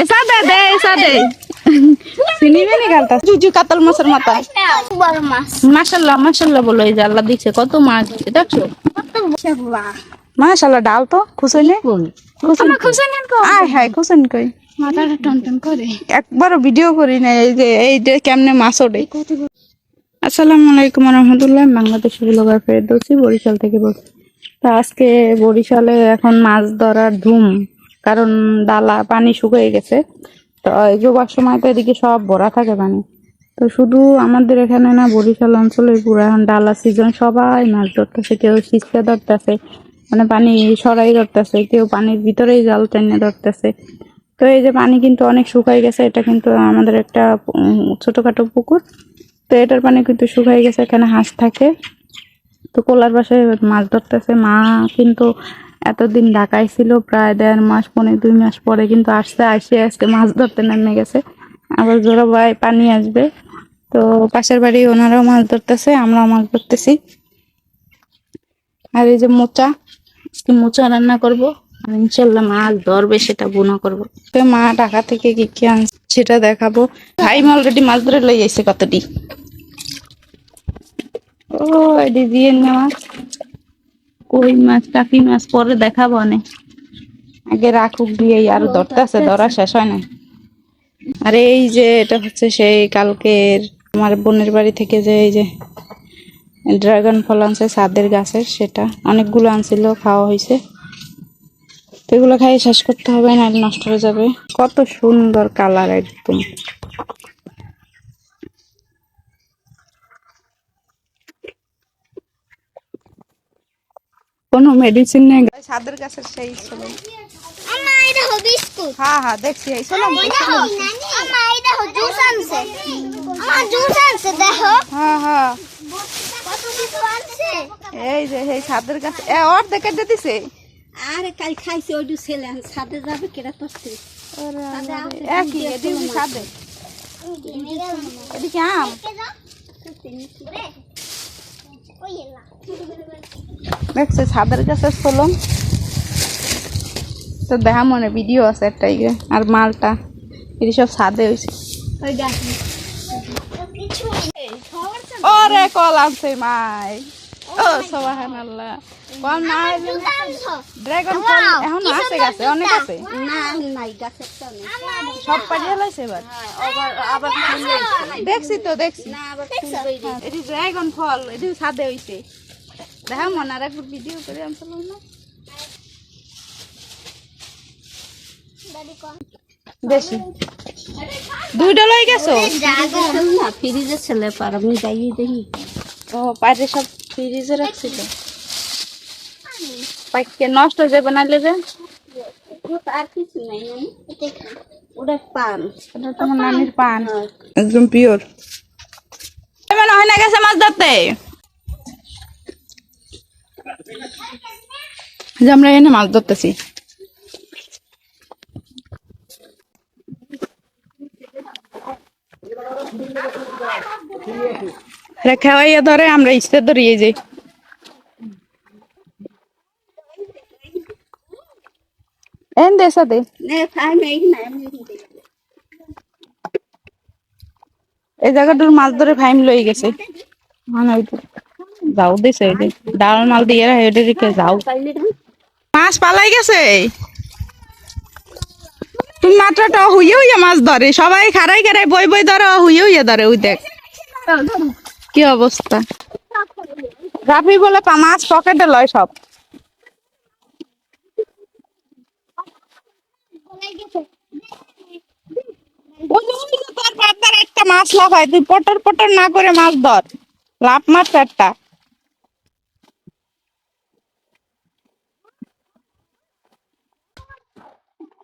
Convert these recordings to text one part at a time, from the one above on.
এসা দে দে এসা দে। গালটা? জুজু কাতল মাছের মাথা। বড় মাছ মাশাল্লাহ মাশাল্লাহ বলো এই যে আল্লাহ দিচ্ছে কত মাছ দেখছ? মাশাল্লাহ ডাল তো খুশনি আমার খুশি নেন কো আয় হায় খুশনি কই? মাথাটা টন টন করে। একবারও ভিডিও করি না এই যে এই যে কেমনে মাছ ওঠে। আসসালামু আলাইকুম রহমতুল্লাহ বাংলাদেশ ব্লগার ফেরদৌসি বরিশাল থেকে বলছি। তো আজকে বরিশালে এখন মাছ ধরার ধুম। কারণ ডালা, পানি শুকিয়ে গেছে। তো যোগার সময় তো এদিকে সব ভরা থাকে পানি। তো শুধু আমাদের এখানে না, বরিশাল অঞ্চলে পুরো এখন ডালা সিজন সবাই মাছ ধরতেছে, কেউ শিস্তা ধরতেছে মানে পানি সরাই ধরতেছে, কেউ পানির ভিতরেই জাল টেনে ধরতেছে। তো এই যে পানি কিন্তু অনেক শুকাই গেছে, এটা কিন্তু আমাদের একটা ছোটখাটো পুকুর। তো এটার পানি কিন্তু শুকাই গেছে, এখানে হাঁস থাকে। তো কোলার পাশে মাছ ধরতেছে, মা কিন্তু এতদিন ঢাকায় ছিল, প্রায় দেড় মাস পনেরো দুই মাস পরে কিন্তু আসতে আসে আজকে মাছ ধরতে নামে গেছে। আবার জোরো ভাই পানি আসবে। তো পাশের বাড়ি ওনারাও মাছ ধরতেছে, আমরাও মাছ ধরতেছি। আর এই যে মোচা মোচা রান্না করব। আর ইনশাল্লাহ মাছ ধরবে, সেটা বোনা করব। মা ঢাকা থেকে কি কি আনছে সেটা দেখাবো। ভাই অলরেডি মাছ ধরে যাইছে কতটি? ও, এটি দিয়ে মাছ কই মাছ টাকি মাছ পরে দেখাবো অনেক। আগে রাখুক দিয়ে আর ধরতেছে ধরা শেষ হয় না আর এই যে এটা হচ্ছে সেই কালকের আমার বোনের বাড়ি থেকে যে এই যে ড্রাগন ফল আনছে সাদের গাছের সেটা অনেকগুলো আনছিল খাওয়া হয়েছে। তো এগুলো খাই শেষ করতে হবে নাহলে নষ্ট হয়ে যাবে। কত সুন্দর কালার একদম। কোনো মেডিসিন নেই। সাদের গাছের সেই ছিল। হ্যাঁ হ্যাঁ দেখছি এই শোনো। আমা এটা হো জুস আনছে। আমা জুস আনছে দেখো। হ্যাঁ হ্যাঁ। কত কিছু আনছে। এই যে এই সাদের গাছ এ ওর দেখে দিতেছে আরে কাল খাইছে ওইটু ছেলে সাথে যাবে কেরা করতে একই এদিকে সাদে এদিকে আম। ওই এলা। দেখছে ছাদের কাছে চলুন তো দেখা মনে ভিডিও আছে একটা ইয়ে আর মালটা। এটি সব ছাদে হয়েছে ওরে কল আনছে মাই। ও সোবাহান আল্লাহ কল না ড্রাগন ফল এখন আছে গাছে অনেক আছে। সব লাইছে এবার। হয়েছে। দেখছি তো দেখছি। হয়েছে। এটি ড্রাগন ফল এটি ছাদে হইছে। দেখা মনে আর একটু ভিডিও করে আনছিল না। বেশি দুইটা লই গেছো। ফ্রিজে না ফ্রিজে ছেলে পার আমি যাই দেখি। ও বাইরে সব ফ্রিজে রাখছি তো পাইকে নষ্ট হয়ে যাবে নাহলে রে আর কিছু নাই ওটা পান এটা তোমার নানির পান একদম পিওর মনে হয় না গেছে মাছ ধরতে যে আমরা এনে মাছ ধরতেছি। খেওয়াইয়া ধরে আমরা ইস্তে ধরিয়ে যাই। এন দে সাথে। নে খাই নাই না আমি দেখি। এই জায়গাটার মাছ ধরে ফাইম লই গেছে। মানে ওই তো যাও দিছে ডাল মাল দিয়ে রেখে যাও। মাছ পালাই গেছে। তুমি মাত্রটা হুইয়ে হুইয়ে মাছ ধরে সবাই খারাই খারাই বই বই ধরে হুইয়ে হুইয়ে ধরে ওই দেখ। কি অবস্থা রাফি বলে পা মাছ পকেটে লয় সব তোর একটা মাছ লাফায় তুই পটর পটর না করে মাছ ধর লাভ মাছ একটা।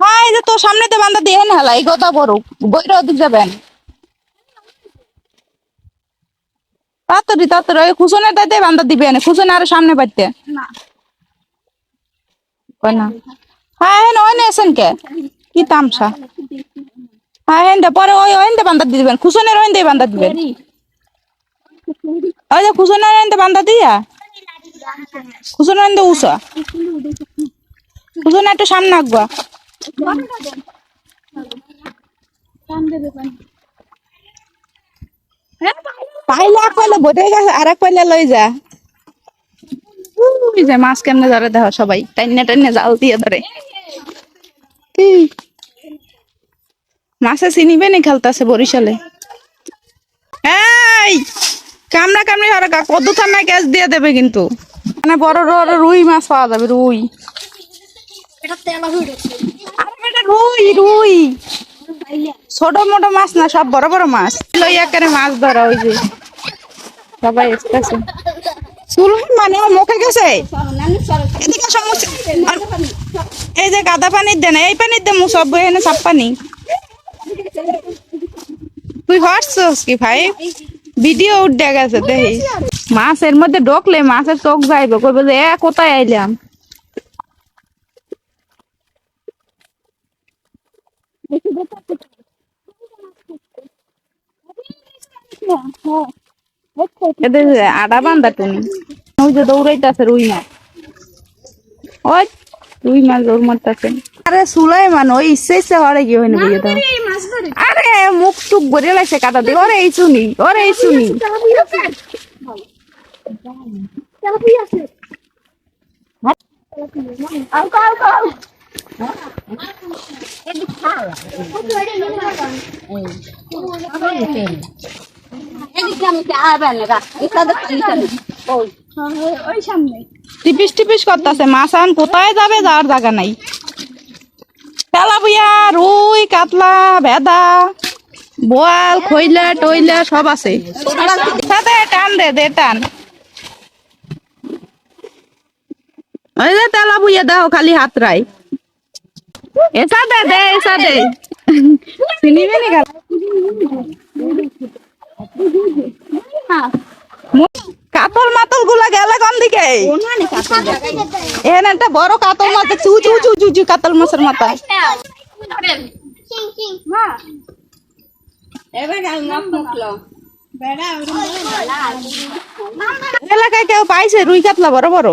হ্যাঁ এই তোর সামনে তো বান্দা দিয়ে হেলা এই কথা করুক বইরা ওদিক যাবেন। তাড়াতাড়ি তাড়াতাড়ি ওই খুশনের দাঁতে বান্দা দিবে না খুশন আর সামনে পাইতে না। হ্যাঁ হ্যাঁ ওই নেছেন কে? কি তামসা? হ্যাঁ হ্যাঁ পরে ওই ওই বান্দা দিয়ে দিবেন খুশনের ওই বান্দা দিবেন। ওই যে খুশনের ওই বান্দা দিয়া? খুশনের ওই উষা খুশন একটু সামনে আঁকবা। পাইলে এক পাইলে বোধে গেছে আর এক পাইলে লই যা। যে মাছ কেমনে ধরে দেখো সবাই টাইনে টাইনে জাল দিয়ে ধরে। মাছে চিনিবে নি খেলতেছে বরিশালে? এই কামড়া কামড়ি হরে কা কত থানায় গ্যাস দিয়ে দেবে কিন্তু। মানে বড় বড় রুই মাছ পাওয়া যাবে রুই। এটা তেলা হয়ে রুই রুই। ছোট মোটো মাছ না, সব বড় বড় মাছ। লইয়া করে মাছ ধরা ওই যে সবাই এসতেছে চুল মানে মুখে গেছে? এই যে গাদা পানির দেন, এই পানির দে মু সব এনে সব পানি। তুই হটছস কি ভাই? ভিডিও উঠে গেছে দেখি মাছের মধ্যে ঢোকলে মাছের চোখ যাইবে, কইবে যে, এ, কোথায় আইলাম? এদের যে আডা বান্ধা টুনি। ওই যে দৌড়াইতেছে রুই মাছ ওই রুই মাছ দৌড় মারতেছে। আরে সুলাই মান ওই ইচ্ছে ইচ্ছে হরে কি হয়নি বুঝে দাও। আরে মুখ টুক ভরে লাগছে কাটা দিয়ে। ওরে এই চুনি ওরে এই হয়ে আছে। টিপিস টিপিস করতেছে, মাছ আন, কোথায় যাবে যাওয়ার জায়গা নাই। বুইয়া রুই, কাতলা, ভেদা, বোয়াল খইলা টইলা সব আছে। টান দে দে, টান। ওই যে তেলা বুইয়া দাও, খালি হাত রাই এসা দে দে এসা দে চিনিবে নি খালি কাতল মাতলগুলা গেলে কোন দিকে? এখানে একটা বড় কাতল মাছ দেখছি উঁচু উঁচু উঁচু উঁচু কাতল মাছের মাথা। এলাকায় কেউ পাইছে রুই কাতলা বড় বড়?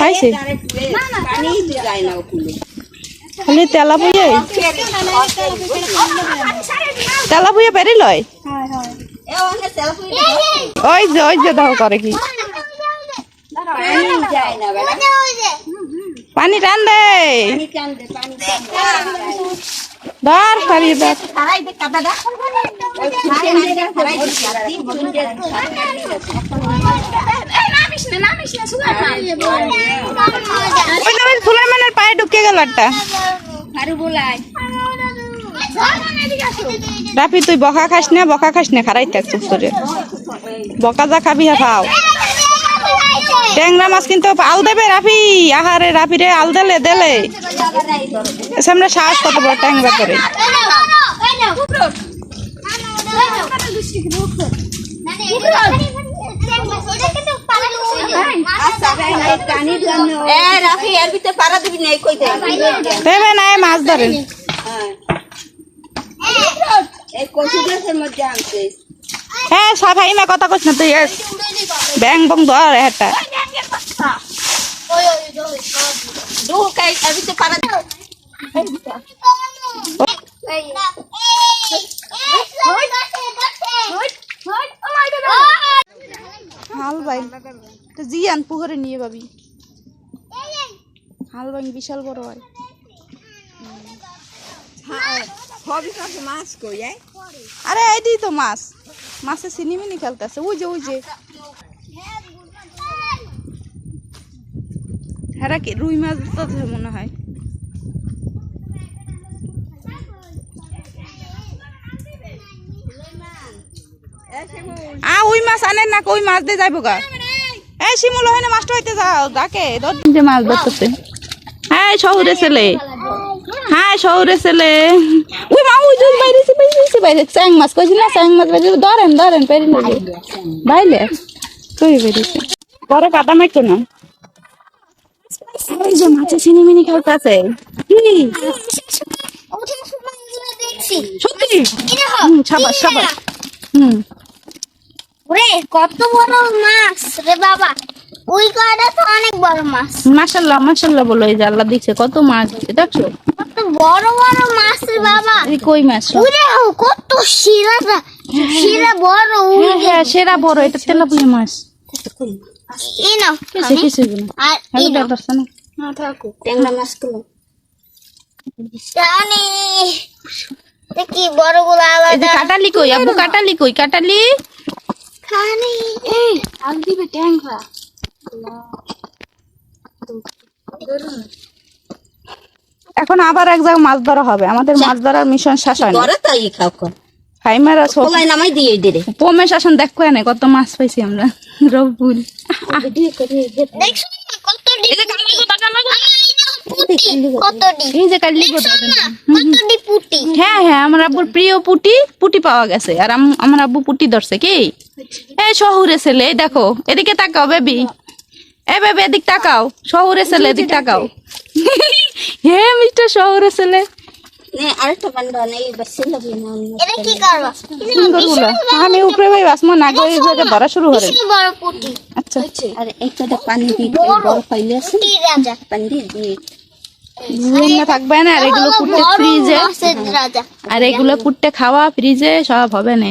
পাইছে? খালি তেলা বুয়ে তেলা বুয়ে বেরি লয়? ওই যে ওই যে দাও করে কি। পানি টান দে। ধর ফারিয়ে ধর সুলাইমানের পায়ে ঢুকে গেল একটা। রাফি তুই বকা খাস না বকা খাস না খারাই থাক চুপ করে বকা যা খাবি হা খাও। ট্যাংরা মাছ কিন্তু আল দেবে রাফি। আহারে রাফি রে আল দেলে দেলে। সামনে সাহস কত বড় ট্যাংরা করে। না মাছ ধরেন হ্যাঁ হ্যাঁ সাফাই না কথা কইস না তুই ব্যাং বং ধর এটা দু কাই এর ভিতরে পারা হাল নিয়ে পাবি হাল বিশাল বড় হয়। মাছ কই আরে, এই তো মাছ। মাছে সিনিমিনি খেলতেছে ওই যে, ওই হ্যাঁ কি রুই মাছ মনে হয়। আ ওই মাছ আনেন না কই মাছ দিয়ে যাইব গা? এই শিমুল হয় না মাছটা হইতে যাও ডাকে যে মাছ ধরতেছে। হ্যাঁ শহরে ছেলে। হ্যাঁ শহরে ছেলে। ওই মা ওই যে বাইরেছে বাইরেছে বাইরে চ্যাং মাছ কইছি না চ্যাং মাছ বাইরে ধরেন ধরেন পেরি না বাইলে কই বেরিয়েছে বড় কাটা মাইতো না? ওই যে মাছে চিনি মিনি খেলতেছে। কি? ওঠার সময় এগুলো দেখছি। সত্যি? সাবাস, সাবাস। হুম। ওরে কত বড় মাছ রে বাবা। ওই কয়টা তো অনেক বড় মাছ। মাশাল্লাহ মাশাল্লাহ বলো এই যে আল্লাহ দিচ্ছে কত মাছ দিচ্ছে দেখছ? কত বড় বড় মাছ রে বাবা। এই কই মাছ। ওরে হো কত শিরাটা শিরা বড় হ্যাঁ হ্যাঁ সেরা বড় এটা তেলাপুলি মাছ। এই নাও কিছু কিছু আর এই হ্যালো নাও। না? থাকুক ট্যাংরা মাছগুলো জানি। বড়গুলো এই আলাদা কাটালি কই আব্বু কাটালি কই কাটালি? খানি এই আল দিবে ট্যাংরা এখন আবার এক জায়গায় মাছ ধরা হবে। আমাদের মাছ ধরার মিশন শেষ হয় না তাই খাও কর ফাইমারা সব কলাই নামাই দিয়ে দে রে। পমে শাসন দেখো না কত মাছ পাইছি আমরা। রবুল দেখছ কত ডি পুটি কত ডি এই যে কালি গোটা না কত ডি পুটি হ্যাঁ হ্যাঁ আমার আব্বুর প্রিয় পুটি পুটি পাওয়া গেছে। আর আমার আব্বু পুটি ধরছে কি? এই শহুরে ছেলে এই দেখো এদিকে তাকাও বেবি। এ বেবি এদিক তাকাও শহুরে ছেলে এদিক তাকাও। হে মিস্টার শহুরে ছেলে। আমি উপরে ভাই বাসমো না গো ধরা শুরু আচ্ছা। আর একটা পানি দিয়ে বড় পাইলে আছে। পানি দিয়ে দিয়ে থাকবে না আর এগুলো কুটতে ফ্রিজে। আর এগুলো কুটতে খাওয়া ফ্রিজে সব হবে না।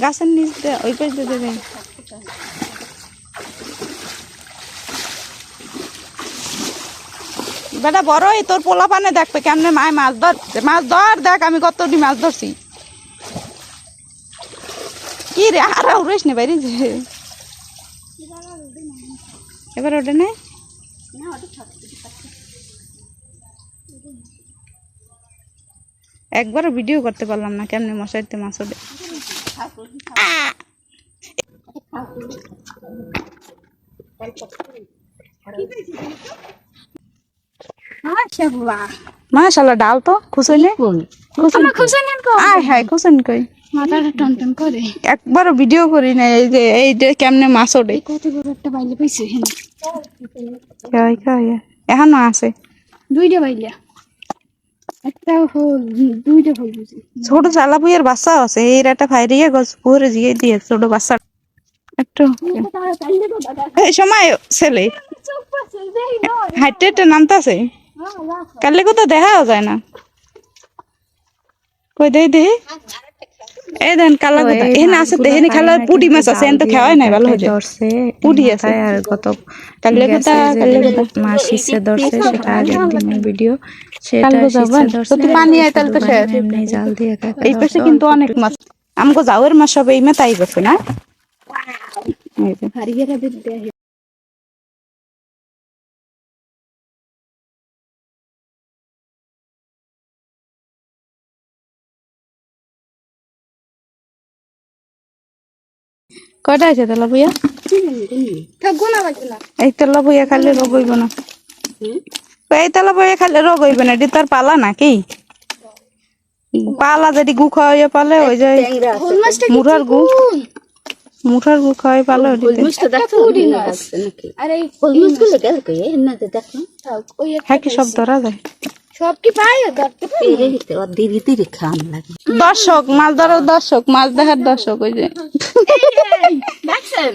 গাছের নিচ ওই পাশ দিয়ে দেবে বেটা বড়ই তোর পোলা পানে দেখবে কেমনে মায় মাছ ধর মাছ ধর, দেখ আমি কতটি মাছ ধরছি। কি রে, আর উড়িস নে বাইরে। যে এবার ওটা নেই একবারও ভিডিও করতে পারলাম না, কেমনে মশাইতে মাছ আহ! মাশাল্লাহ ডাল তো খুশি নেই আয় হায় খুশন কই? মাথাটা টনটন করে। একবার ভিডিও করি না এই যে এই যে কেমনে মাছ ওঠে। কত বড় একটা বাইলে পাইছে কই এখনও আছে। দুইটা বাইলা। একটা হল দুইটা হল বুঝি। ছোট চালা বুইয়ের বাচ্চা আছে এই একটা ফাইরিয়ে গছ পুরে দিয়ে দিয়ে ছোট বাচ্চা। একটা এই সময় ছেলে। হাইটে একটা নামতাছে। কালে কোথাও দেখাও যায় না। কই দেই দেহি এই দেন কালা কোথা এখানে আছে তো এখানে খালা পুটি মাছ আছে এখানে তো খাওয়াই নাই ভালো ধরছে পুটি আছে। আর গত কালে কোথা কালে কোথা শীষে ধরছে সেটা আগের দিনের ভিডিও সেটা যাবেন? পানি হয় তাহলে তো শেষ। জাল দিয়ে এই পাশে কিন্তু অনেক মাছ। আমগো যাওয়ার মাছ সব এই মেতাই গেছে না? কয়টা আছে বাকি না এই তেলা বইয়া খাইলে রোগ হইব না এই তেলা বইয়া খাইলে রোগ হইব না এটি তার পালা নাকি? পালা যদি গু খাওয়াইয়া পালে ওই যে মুঠার গু। মুঠার গু খাওয়াই পালে হ্যাঁ কি সব ধরা যায়। সব কি পাই? ধরতে পেরে? দিতে ওর ধীরে ধীরে খাম লাগে। দর্শক মাছ ধরার দর্শক মাছ দেখার দর্শক ওই যে।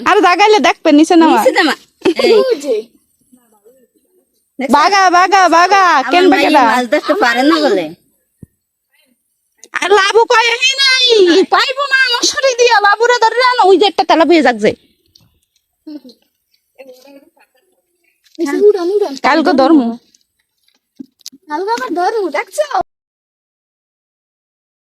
আর দাগাইলে দেখবে নিচে নামা। সিনেমা বাগা বাগা বাগা কেন মাছ দেখতে পারে না বলে। আর লাভু কয় হে নাই পাইবো না মশারি দিয়া লাভুরে ধরে না ওই যে একটা তেলা বইয়ে যাচ্ছে। কালকে ধর্ম। হালকা আবার ধরু দেখছ?